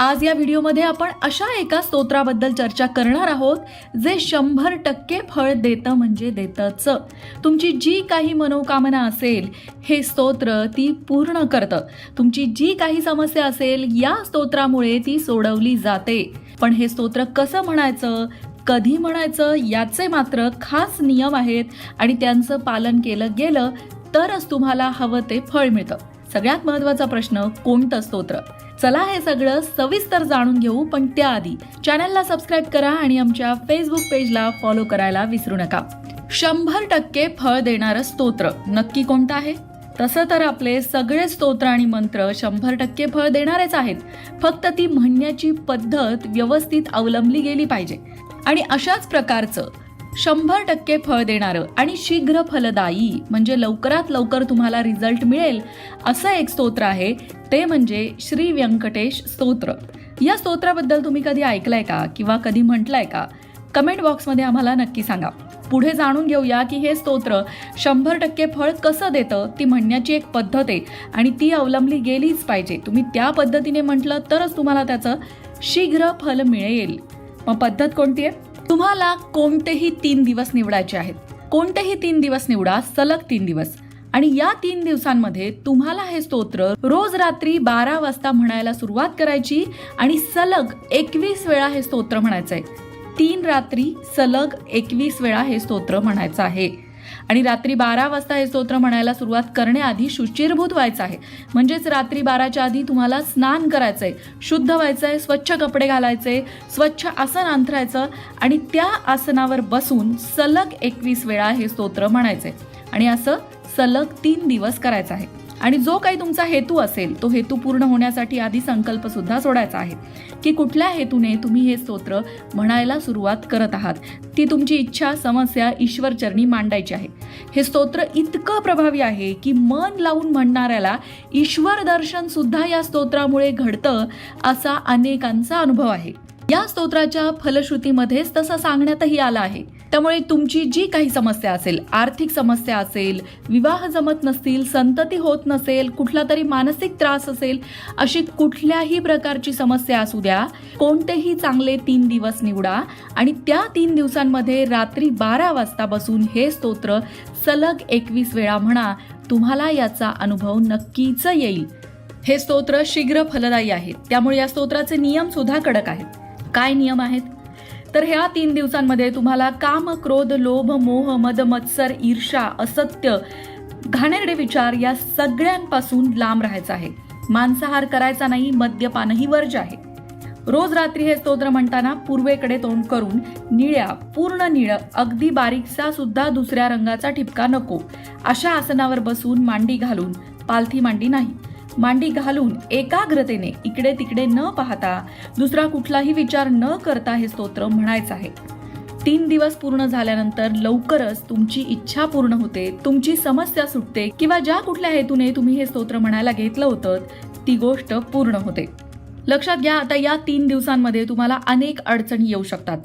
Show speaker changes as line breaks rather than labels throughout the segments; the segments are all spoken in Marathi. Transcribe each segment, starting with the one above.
आज या व्हिडिओमध्ये आपण अशा एका स्तोत्राबद्दल चर्चा करणार आहोत जे शंभर टक्के फळ देतं म्हणजे देतंच. तुमची जी काही मनोकामना असेल हे स्तोत्र ती पूर्ण करतं. तुमची जी काही समस्या असेल या स्तोत्रामुळे ती सोडवली जाते. पण हे स्तोत्र कसं म्हणायचं कधी म्हणायचं याचे मात्र खास नियम आहेत आणि त्यांचं पालन केलं गेलं तरच तुम्हाला हवं ते फळ मिळतं. सगळ्यात महत्त्वाचा प्रश्न कोणतं स्तोत्र? चला हे सगळं सविस्तर जाणून घेऊ पण त्याआधी चॅनलला सबस्क्राईब करा आणि आमच्या फेसबुक पेजला फॉलो करायला विसरू नका. शंभर टक्के फळ देणारं स्तोत्र नक्की कोणतं आहे? तसं तर आपले सगळे स्तोत्र आणि मंत्र शंभर टक्के फळ देणारेच आहेत. फक्त ती म्हणण्याची पद्धत व्यवस्थित अवलंबली गेली पाहिजे. आणि अशाच प्रकारचं शंभर टक्के फळ देणारं आणि शीघ्र फलदायी म्हणजे लवकरात लवकर तुम्हाला रिझल्ट मिळेल असं एक स्तोत्र आहे. ते म्हणजे श्री व्यंकटेश स्तोत्र. या स्तोत्राबद्दल तुम्ही कधी ऐकलंय का? किंवा कधी म्हटलंय का? कमेंट बॉक्समध्ये आम्हाला नक्की सांगा. पुढे जाणून घेऊया की हे स्तोत्र शंभर टक्के फळ कसं देतं ती म्हणण्याची एक पद्धत आहे आणि ती अवलंबली गेलीच पाहिजे. तुम्ही त्या पद्धतीने म्हटलं तरच तुम्हाला त्याचं शीघ्र फल मिळेल. मग पद्धत कोणती आहे? तुम्हाला कोणतेही तीन दिवस निवडायचे आहेत. कोणतेही तीन दिवस निवडा सलग तीन दिवस. आणि या तीन दिवसांमध्ये तुम्हाला हे स्तोत्र रोज रात्री बारा वाजता म्हणायला सुरुवात करायची आणि सलग एकवीस वेळा हे स्तोत्र म्हणायचं आहे तीन रात्री सलग एकवीस वेळा हे स्तोत्र म्हणायचं आहे. आणि रात्री बारा वाजता हे स्तोत्र म्हणायला सुरुवात करण्याआधी शुचिरभूत व्हायचं आहे. म्हणजेच रात्री बाराच्या आधी तुम्हाला स्नान करायचंय. शुद्ध व्हायचंय स्वच्छ कपडे घालायचे स्वच्छ आसन अंथरायचं आणि त्या आसनावर बसून सलग एकवीस वेळा हे स्तोत्र म्हणायचे आणि असं सलग तीन दिवस करायचं आहे. आणि जो काही तुमचा हेतू असेल तो हेतू पूर्ण होण्यासाठी आधी संकल्प सुद्धा सोडायचा आहे. की कुठल्या हेतूने तुम्ही हे स्तोत्र म्हणायला सुरुवात करत आहात ती तुमची इच्छा समस्या ईश्वरचरणी मांडायची आहे. हे स्तोत्र इतकं प्रभावी आहे की मन लावून म्हणणाऱ्याला ईश्वर दर्शन सुद्धा या स्तोत्रामुळे घडतं असा अनेकांचा अनुभव आहे. या स्तोत्राच्या फलश्रुतीमध्येच तसं सांगण्यातही आलं आहे. त्यामुळे तुमची जी काही समस्या असेल आर्थिक समस्या असेल विवाह जमत नसतील संतती होत नसेल कुठला तरी मानसिक त्रास असेल अशी कुठल्याही प्रकारची समस्या असू द्या. कोणतेही चांगले तीन दिवस निवडा आणि त्या तीन दिवसांमध्ये रात्री बारा वाजता बसून हे स्तोत्र सलग एकवीस वेळा म्हणा तुम्हाला याचा अनुभव नक्कीच येईल. हे स्तोत्र शीघ्र फलदायी आहे. त्यामुळे या स्तोत्राचे नियम सुद्धा कडक आहेत. काय नियम आहेत? तर ह्या तीन दिवसांमध्ये तुम्हाला काम क्रोध लोभ मोह मद मत्सर ईर्षा असत्य घाणेरडे विचार या सगळ्यांपासून लांब राहायचं आहे. मांसाहार करायचा नाही मद्यपानही वर्ज आहे. रोज रात्री हे स्तोत्र म्हणताना पूर्वेकडे तोंड करून निळ्या पूर्ण निळ अगदी बारीकसा सुद्धा दुसऱ्या रंगाचा ठिपका नको. अशा आसनावर बसून मांडी घालून पालथी मांडी नाही. मांडी घालून एकाग्रतेने इकडे तिकडे न पाहता दुसरा कुठलाही विचार न करता हे स्तोत्र म्हणायचं आहे. तीन दिवस पूर्ण झाल्यानंतर लवकरच तुमची इच्छा पूर्ण होते तुमची समस्या सुटते किंवा ज्या कुठल्या हेतूने तुम्ही हे स्तोत्र म्हणायला घेतलं होतं ती गोष्ट पूर्ण होते. लक्षात घ्या आता या तीन दिवसांमध्ये तुम्हाला अनेक अडचणी येऊ शकतात.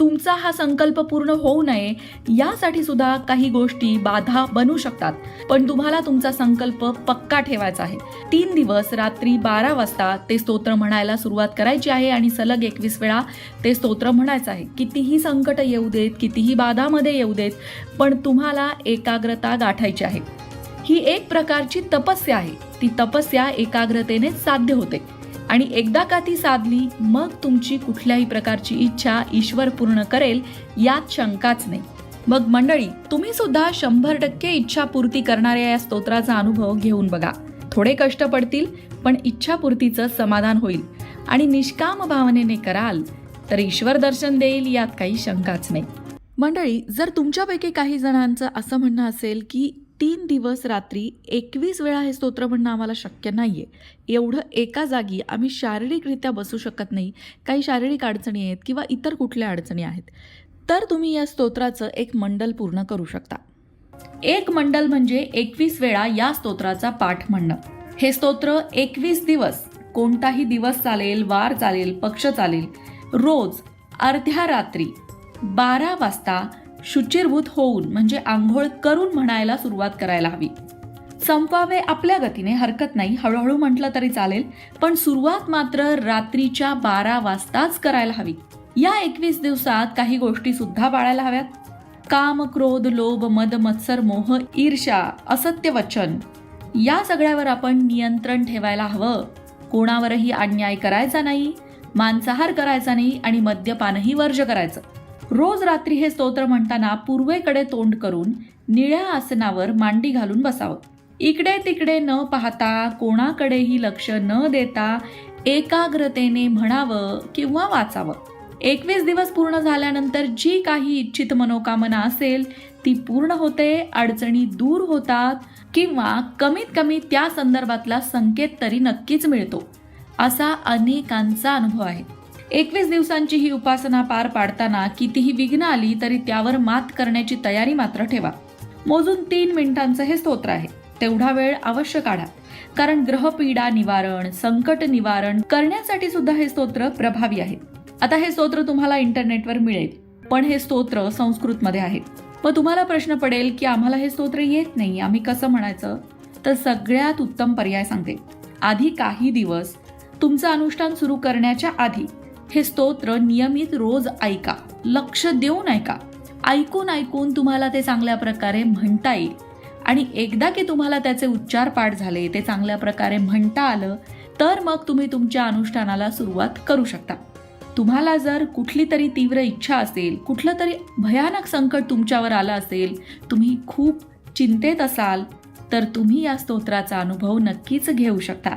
तुमचा हा संकल्प पूर्ण होऊ नये यासाठी सुद्धा काही गोष्टी बाधा बनू शकतात. पण तुम्हाला तुमचा संकल्प पक्का ठेवायचा आहे. तीन दिवस रात्री बारा वाजता ते स्तोत्र म्हणायला सुरुवात करायची आहे आणि सलग एकवीस वेळा ते स्तोत्र म्हणायचं आहे. कितीही संकट येऊ देत कितीही बाधामध्ये येऊ देत पण तुम्हाला एकाग्रता गाठायची आहे. ही एक प्रकारची तपस्या आहे. ती तपस्या एकाग्रतेने साध्य होते. आणि एकदा का ती साधली मग तुमची कुठल्याही प्रकारची इच्छा ईश्वर पूर्ण करेल यात शंकाच नाही. मग मंडळी तुम्ही सुद्धा शंभर टक्के इच्छा पूर्ती करणाऱ्या या स्तोत्राचा अनुभव घेऊन बघा. थोडे कष्ट पडतील पण इच्छापूर्तीचं समाधान होईल. आणि निष्काम भावनेने कराल तर ईश्वर दर्शन देईल यात काही शंकाच नाही. मंडळी जर तुमच्यापैकी काही जणांचं असं म्हणणं असेल की तीन दिवस रात्री एकवीस वेळा हे स्तोत्र म्हणणं आम्हाला शक्य नाही आहे एवढं एका जागी आम्ही शारीरिकरित्या बसू शकत नाही. काही शारीरिक अडचणी आहेत किंवा इतर कुठल्या अडचणी आहेत. तर तुम्ही या स्तोत्राचं एक मंडल पूर्ण करू शकता. एक मंडल म्हणजे एकवीस वेळा या स्तोत्राचा पाठ म्हणणं. हे स्तोत्र एकवीस दिवस कोणताही दिवस चालेल वार चालेल पक्ष चालेल रोज अर्ध्या रात्री बारा वाजता शुचिरभूत होऊन म्हणजे आंघोळ करून म्हणायला सुरुवात करायला हवी. संपवावे आपल्या गतीने हरकत नाही हळूहळू म्हटलं तरी चालेल पण सुरुवात मात्र रात्रीच्या बारा वाजताच करायला हवी. या एकवीस दिवसात काही गोष्टी सुद्धा पाळायला हव्यात. काम क्रोध लोभ मद मत्सर मोह ईर्ष्या असत्य वचन या सगळ्यावर आपण नियंत्रण ठेवायला हवं. कोणावरही अन्याय करायचा नाही मांसाहार करायचा नाही आणि मद्यपानही वर्ज करायचं. रोज रात्री हे स्तोत्र म्हणताना पूर्वेकडे तोंड करून निळ्या आसनावर मांडी घालून बसावं. इकडे तिकडे न पाहता कोणाकडेही लक्ष न देता एकाग्रतेने म्हणावं किंवा वाचावं. एकवीस दिवस पूर्ण झाल्यानंतर जी काही इच्छित मनोकामना असेल ती पूर्ण होते अडचणी दूर होतात किंवा कमीत कमी त्या संदर्भातला संकेत तरी नक्कीच मिळतो. असा अनेकांचा अनुभव आहे. एकवीस दिवसांची ही उपासना पार पाडताना कितीही विघ्न आली तरी त्यावर मात करण्याची तयारी मात्र ठेवा. मोजून तीन मिनिटांचं हे स्तोत्र आहे. तेवढा वेळ अवश्य काढा. कारण ग्रहपीडा निवारण संकट निवारण करण्यासाठी सुद्धा हे स्तोत्र प्रभावी आहे. आता हे स्तोत्र तुम्हाला इंटरनेटवर मिळेल. पण हे स्तोत्र संस्कृतमध्ये आहे. मग तुम्हाला प्रश्न पडेल की आम्हाला हे स्तोत्र येत नाही आम्ही कसं म्हणायचं? तर सगळ्यात उत्तम पर्याय सांगते. आधी काही दिवस तुमचं अनुष्ठान सुरू करण्याच्या आधी हे स्तोत्र नियमित रोज ऐका लक्ष देऊन ऐका. ऐकून ऐकून तुम्हाला ते चांगल्या प्रकारे म्हणता येईल. आणि एकदा की तुम्हाला त्याचे उच्चार पाठ झाले ते चांगल्या प्रकारे म्हणता आलं तर मग तुम्ही तुमच्या अनुष्ठानाला सुरुवात करू शकता. तुम्हाला जर कुठली तरी तीव्र इच्छा असेल कुठलं तरी भयानक संकट तुमच्यावर आलं असेल तुम्ही खूप चिंतेत असाल तर तुम्ही या स्तोत्राचा अनुभव नक्कीच घेऊ शकता.